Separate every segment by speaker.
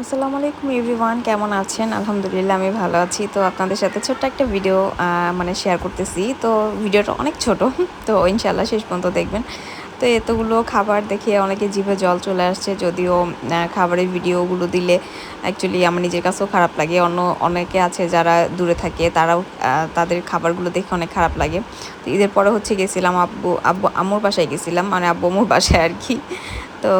Speaker 1: আসসালামু আলাইকুম এভরিওয়ান, কেমন আছেন? আলহামদুলিল্লাহ, আমি ভালো আছি। তো আপনাদের সাথে ছোট্ট একটা ভিডিও মানে শেয়ার করতেছি। তো ভিডিওটা অনেক ছোট, তো ইনশাল্লাহ শেষ পর্যন্ত দেখবেন। তো এতগুলো খাবার দেখে অনেকে জিভে জল চলে আসছে, যদিও খাবারের ভিডিওগুলো দিলে অ্যাকচুয়ালি আমার নিজের কাছেও খারাপ লাগে। অন্য, অনেকে আছে যারা দূরে থাকে, তারাও তাদের খাবারগুলো দেখে অনেক খারাপ লাগে। তো ঈদের পরে হচ্ছে গেছিলাম আব্বু আব্বু, আম্মুর বাসায় গেছিলাম মানে আব্বু আম্মুর বাসায় আর কি। তো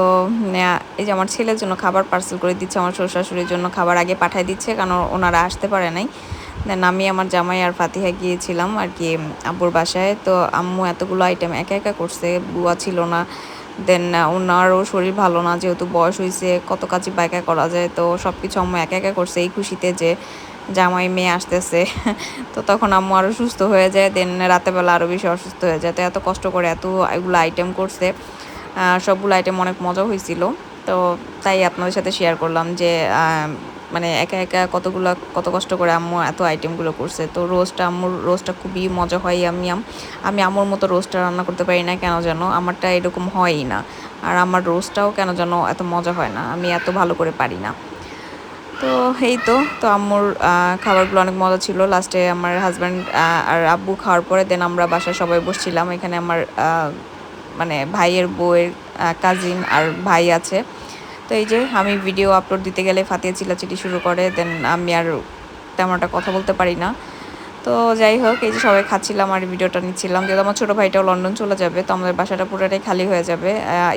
Speaker 1: এই যে আমার ছেলের জন্য খাবার পার্সেল করে দিচ্ছে, আমার শ্বশুর শাশুড়ির জন্য খাবার আগে পাঠিয়ে দিচ্ছে, কারণ ওনারা আসতে পারে নাই। দেন আমি আমার জামাই আর ফাতিহা গিয়েছিলাম আর কি আব্বুর বাসায়। তো আম্মু এতগুলো আইটেম একা একা করছে, বুয়া ছিল না। দেন ওনারও শরীর ভালো না, যেহেতু বয়স হয়েছে কত কাজই বা একা করা যায়। তো সব কিছু আম্মু একা একা করছে, এই খুশিতে যে জামাই মেয়ে আসতেছে। তো তখন আম্মু আরও সুস্থ হয়ে যায় দেন রাতেবেলা আরও বেশি অসুস্থ হয়ে যায়। তো এত কষ্ট করে এত এগুলো আইটেম করছে। সবগুলো আইটেম অনেক মজা হয়েছিল। তো তাই আপনাদের সাথে শেয়ার করলাম যে মানে একা একা কতগুলো, কত কষ্ট করে আম্মু এত আইটেমগুলো করছে। তো রোস্টটা আম্মুর রোস্টটা খুবই মজা হয়, আমি আমি আম্মুর মতো রোস্টটা রান্না করতে পারি না, কেন যেন আমারটা এরকম হয়ই না। আর আমার রোস্টটাও কেন যেন এত মজা হয় না, আমি এত ভালো করে পারি না। তো এই তো তো আম্মুর খাবারগুলো অনেক মজা ছিল। লাস্টে আমার হাজব্যান্ড আর আব্বু খাওয়ার পরে দেন আমরা বাসায় সবাই বসছিলাম। এখানে আমার মানে ভাইয়ের বউয়ের কাজিন আর ভাই আছে। তো এই যে আমি ভিডিও আপলোড দিতে গেলে ফাতিয়া চিলাচিটি শুরু করে দেন আমি আর তেমন একটা কথা বলতে পারি না। তো যাই হোক, এই যে সবাই খাচ্ছিলাম আর ভিডিওটা নিচ্ছিলাম। যেহেতু আমার ছোটো ভাইটাও লন্ডন চলে যাবে, তো আমাদের বাসাটা পুরোটাই খালি হয়ে যাবে।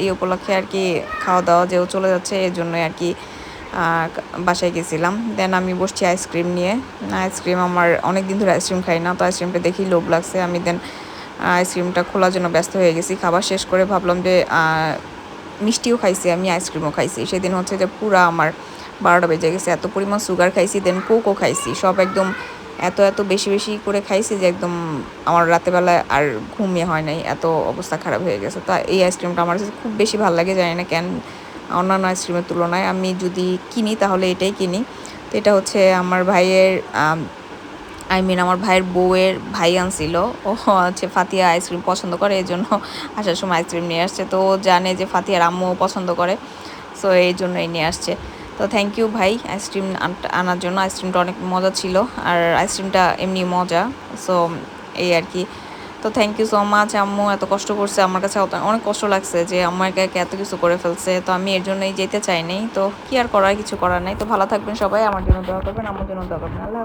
Speaker 1: এই উপলক্ষে আর কি খাওয়া দাওয়া যেও চলে যাচ্ছে এর জন্যই আর কি বাসায় গেছিলাম। দেন আমি বসছি আইসক্রিম নিয়ে। আইসক্রিম আমার অনেক দিন ধরে আইসক্রিম খাই না, তো আইসক্রিমটা দেখি লোভ লাগছে। আমি দেন আইসক্রিমটা খোলার জন্য ব্যস্ত হয়ে গেছি। খাবার শেষ করে ভাবলাম যে মিষ্টিও খাইছি, আমি আইসক্রিমও খাইছি। সেদিন হচ্ছে যে পুরা আমার বারোটা বেজে গেছে। এত পরিমাণ সুগার খাইছি দেন কোকও খাইছি। সব একদম এত এত বেশি বেশি করে খাইছি যে একদম আমার রাতেবেলায় আর ঘুমিয়ে হয় নাই। এত অবস্থা খারাপ হয়ে গেছে। তো এই আইসক্রিমটা আমার কাছে খুব বেশি ভালো লাগে, জানি না কেন। অন্যান্য আইসক্রিমের তুলনায় আমি যদি কিনি তাহলে এটাই কিনি। তো এটা হচ্ছে আমার ভাইয়ের আই মিন আমার ভাইয়ের বউয়ের ভাই আনছিল। ও হচ্ছে ফাতিয়া আইসক্রিম পছন্দ করে, এই জন্য আসার সময় আইসক্রিম নিয়ে আসছে। তো জানে যে ফাতিয়ার আম্মুও পছন্দ করে সো এই জন্যই নিয়ে আসছে। তো থ্যাংক ইউ ভাই আইসক্রিম আনার জন্য। আইসক্রিমটা অনেক মজা ছিল, আর আইসক্রিমটা এমনি মজা সো এই আর কি। তো থ্যাংক ইউ সো মাচ আম্মু, এত কষ্ট করছে আমার কাছে। অনেক কষ্ট লাগছে যে আমার একে এত কিছু করে ফেলছে। তো আমি এর জন্যই যেতে চাইনি তো কি আর করার, কিছু করার নাই। তো ভালো থাকবেন সবাই, আমার জন্য দোয়া করবেন আমার জন্য দোয়া করবেন। আল্লাহ